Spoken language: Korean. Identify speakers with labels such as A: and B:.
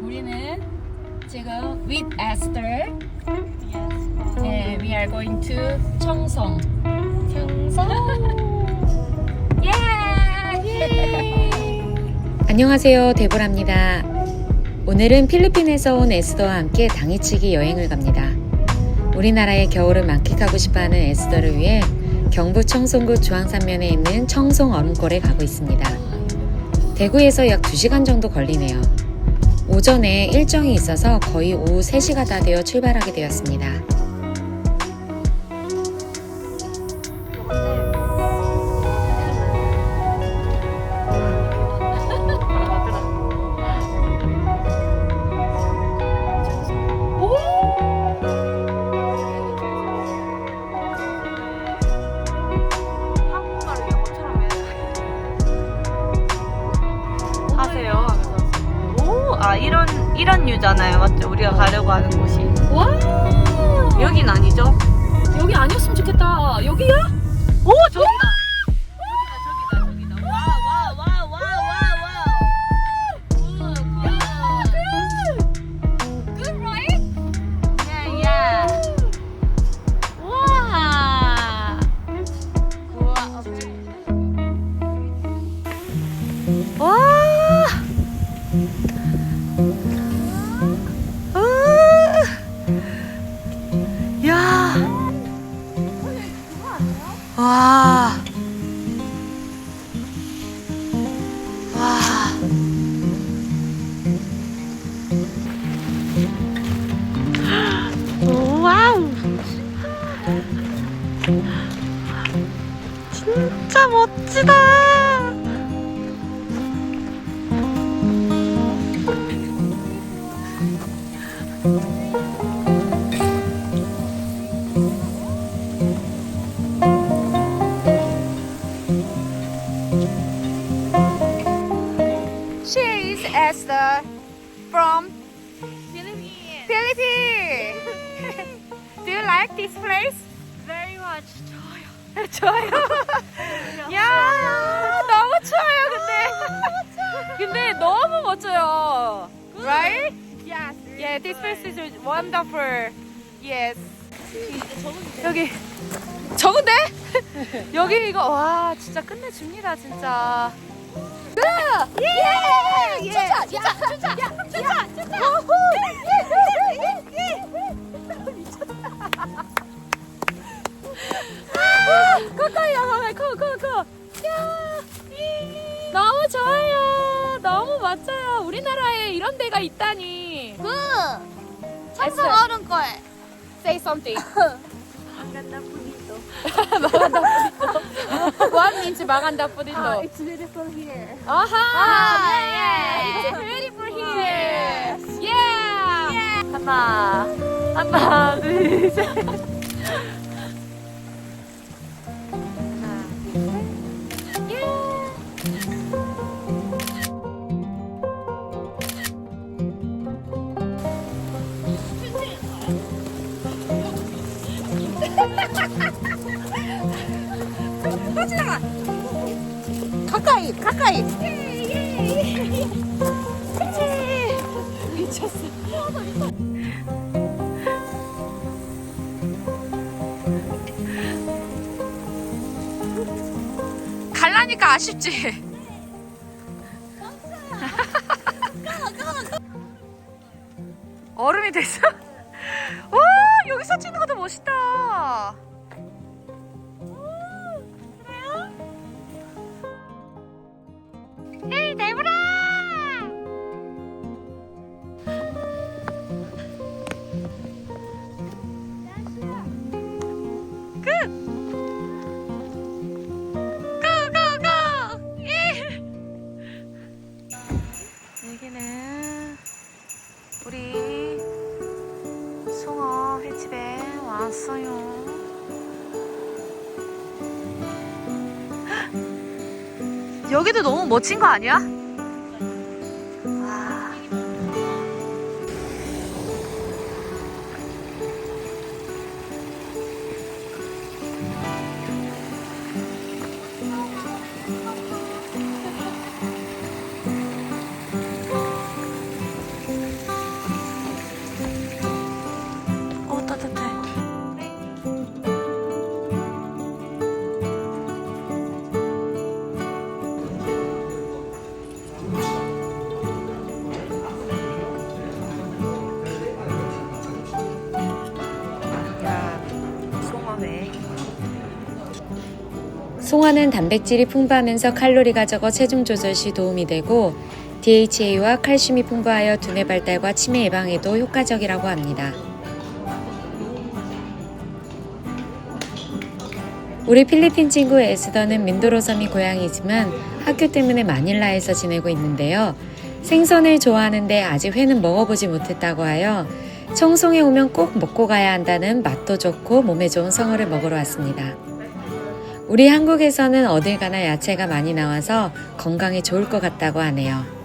A: 우리는 지금 with Esther. 네, we are going to 청송. 청송. 예!
B: 안녕하세요. 데보라입니다. 오늘은 필리핀에서 온 에스더와 함께 당일치기 여행을 갑니다. 우리나라의 겨울을 만끽하고 싶어하는 에스더를 위해 경북 청송구 주황산면에 있는 청송 얼음골에 가고 있습니다. 대구에서 약 2시간 정도 걸리네요. 오전에 일정이 있어서 거의 오후 3시가 다 되어 출발하게 되었습니다.
C: 오, 아 이런 이런 유잖아요, 맞죠? 우리가 가려고 하는 곳이
A: 와!
C: 여긴 아니죠?
A: 여기 아니었으면 좋겠다.
C: 멋지다.
A: She is Esther from Philippines. Philippines. Do you like this place?
C: Very much 좋아요.
A: 좋아요. 야, 너무 추워요, 근데. 근데 너무 멋져요. Right?
C: Yes.
A: Yeah, this place is wonderful. Yes. 여기 적은데? 여기 이거 와 진짜 끝내줍니다 진짜. 예! 예! 너무 좋아요 너무 멋져요 우리나라에 이런 데가 있다니
C: 그
A: 청송
C: 얼음거에
A: say something
C: 분이도.
A: 망한다 뿌리도 what means 망한다 뿌리도
C: 아, it's beautiful here.
A: 아하
C: 아,
A: yeah.
C: 예.
A: it's beautiful here yeah
C: 하나, 하나, 둘, 셋.
A: 갈라니까 아쉽지. 얼음이 됐어? 와 여기서 찍는 것도 멋있다 집에 왔어요 여기도 너무 멋진 거 아니야?
B: 송어는 단백질이 풍부하면서 칼로리가 적어 체중 조절 시 도움이 되고 DHA와 칼슘이 풍부하여 두뇌 발달과 치매 예방에도 효과적이라고 합니다. 우리 필리핀 친구 에스더는 민도로섬이 고향이지만 학교 때문에 마닐라에서 지내고 있는데요. 생선을 좋아하는데 아직 회는 먹어보지 못했다고 하여 청송에 오면 꼭 먹고 가야 한다는 맛도 좋고 몸에 좋은 성어를 먹으러 왔습니다. 우리 한국에서는 어딜 가나 야채가 많이 나와서 건강에 좋을 것 같다고 하네요.